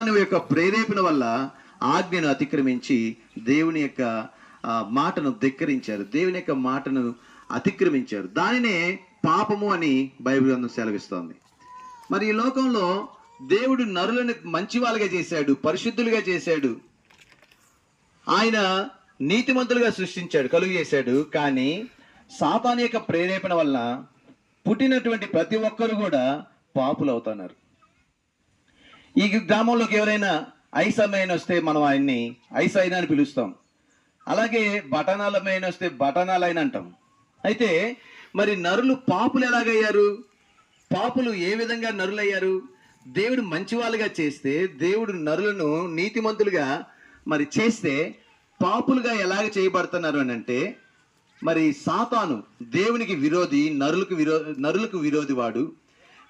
సాతాను యొక్క ప్రేరేపణ వల్ల ఆజ్ఞను అతిక్రమించి దేవుని యొక్క మాటను ధిక్కరించారు. దేవుని యొక్క మాటను అతిక్రమించారు. దానినే పాపము అని బైబిల్ గ్రంథం సెలవిస్తోంది. మరి ఈ లోకంలో దేవుడు నరులను మంచి వాళ్ళుగా చేశాడు పరిశుద్ధులుగా చేశాడు. ఆయన నీతిమంతులుగా సృష్టించాడు కలుగు చేశాడు. కానీ సాతాన్ యొక్క ప్రేరేపణ వలన పుట్టినటువంటి ప్రతి ఒక్కరు కూడా పాపులు అవుతున్నారు ఈ గ్రామంలోకి ఎవరైనా ఐసమైన వస్తే మనం ఆయన్ని ఐసైన అని పిలుస్తాం. అలాగే బటనాలమైన వస్తే బటనాలైన అంటాం. అయితే మరి నరులు పాపులు ఎలాగయ్యారు? పాపులు ఏ విధంగా నరులయ్యారు? దేవుడు మంచివాళ్ళుగా చేస్తే దేవుడు నరులను నీతిమంతులుగా మరి చేస్తే పాపులుగా ఎలాగ చేయబడుతున్నారు అని అంటే మరి సాతాను దేవునికి విరోధి నరులకు విరో నరులకు విరోధి వాడు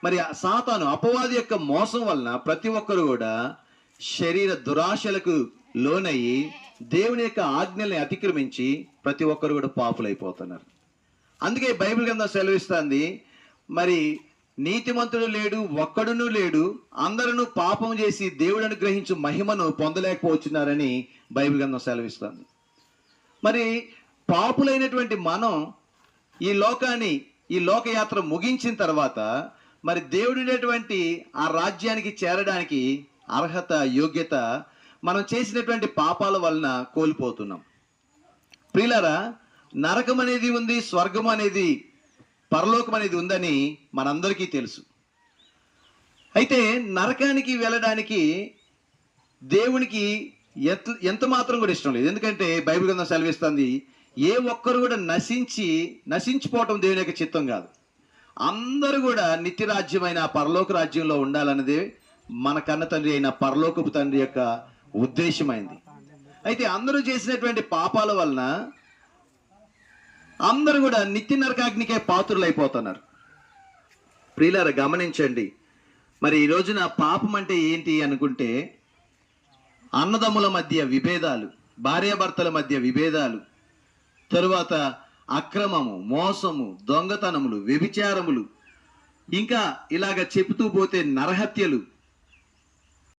మరి సాతాను అపవాది యొక్క మోసం వలన ప్రతి ఒక్కరు కూడా శరీర దురాశలకు లోనయ్యి దేవుని యొక్క ఆజ్ఞల్ని అతిక్రమించి ప్రతి ఒక్కరు కూడా పాపులైపోతున్నారు. అందుకే బైబిల్ గ్రంథం సెలవిస్తుంది మరి నీతిమంతుడు లేడు ఒక్కడును లేడు అందరూ పాపం చేసి దేవుడు అనుగ్రహించు మహిమను పొందలేకపోతున్నారని బైబిల్ గ్రంథం సెలవిస్తుంది. మరి పాపులైనటువంటి మనం ఈ లోకాన్ని ఈ లోకయాత్ర ముగించిన తర్వాత మరి దేవుడినటువంటి ఆ రాజ్యానికి చేరడానికి అర్హత యోగ్యత మనం చేసినటువంటి పాపాల వలన కోల్పోతున్నాం. ప్రిలరా నరకం అనేది ఉంది స్వర్గం అనేది పరలోకం అనేది ఉందని మనందరికీ తెలుసు. అయితే నరకానికి వెళ్ళడానికి దేవునికి ఎంత ఎంత మాత్రం కూడా ఇష్టం లేదు. ఎందుకంటే బైబిల్ గ్రంథం సెలవిస్తుంది ఏ ఒక్కరు కూడా నశించి నశించిపోవటం దేవుని యొక్క చిత్తం కాదు. అందరూ కూడా నిత్యరాజ్యమైన పరలోక రాజ్యంలో ఉండాలన్నదే మన కన్న తండ్రి అయిన పరలోకపు తండ్రి యొక్క ఉద్దేశమైంది. అయితే అందరూ చేసినటువంటి పాపాల వలన అందరూ కూడా నిత్య నరకాగ్నికే పాత్రులు అయిపోతున్నారు ప్రియులారా గమనించండి. మరి ఈ రోజున పాపం అంటే ఏంటి అనుకుంటే అన్నదమ్ముల మధ్య విభేదాలు భార్యాభర్తల మధ్య విభేదాలు తరువాత అక్రమము మోసము దొంగతనములు వ్యభిచారములు. ఇంకా ఇలాగ చెబుతూ పోతే నరహత్యలు.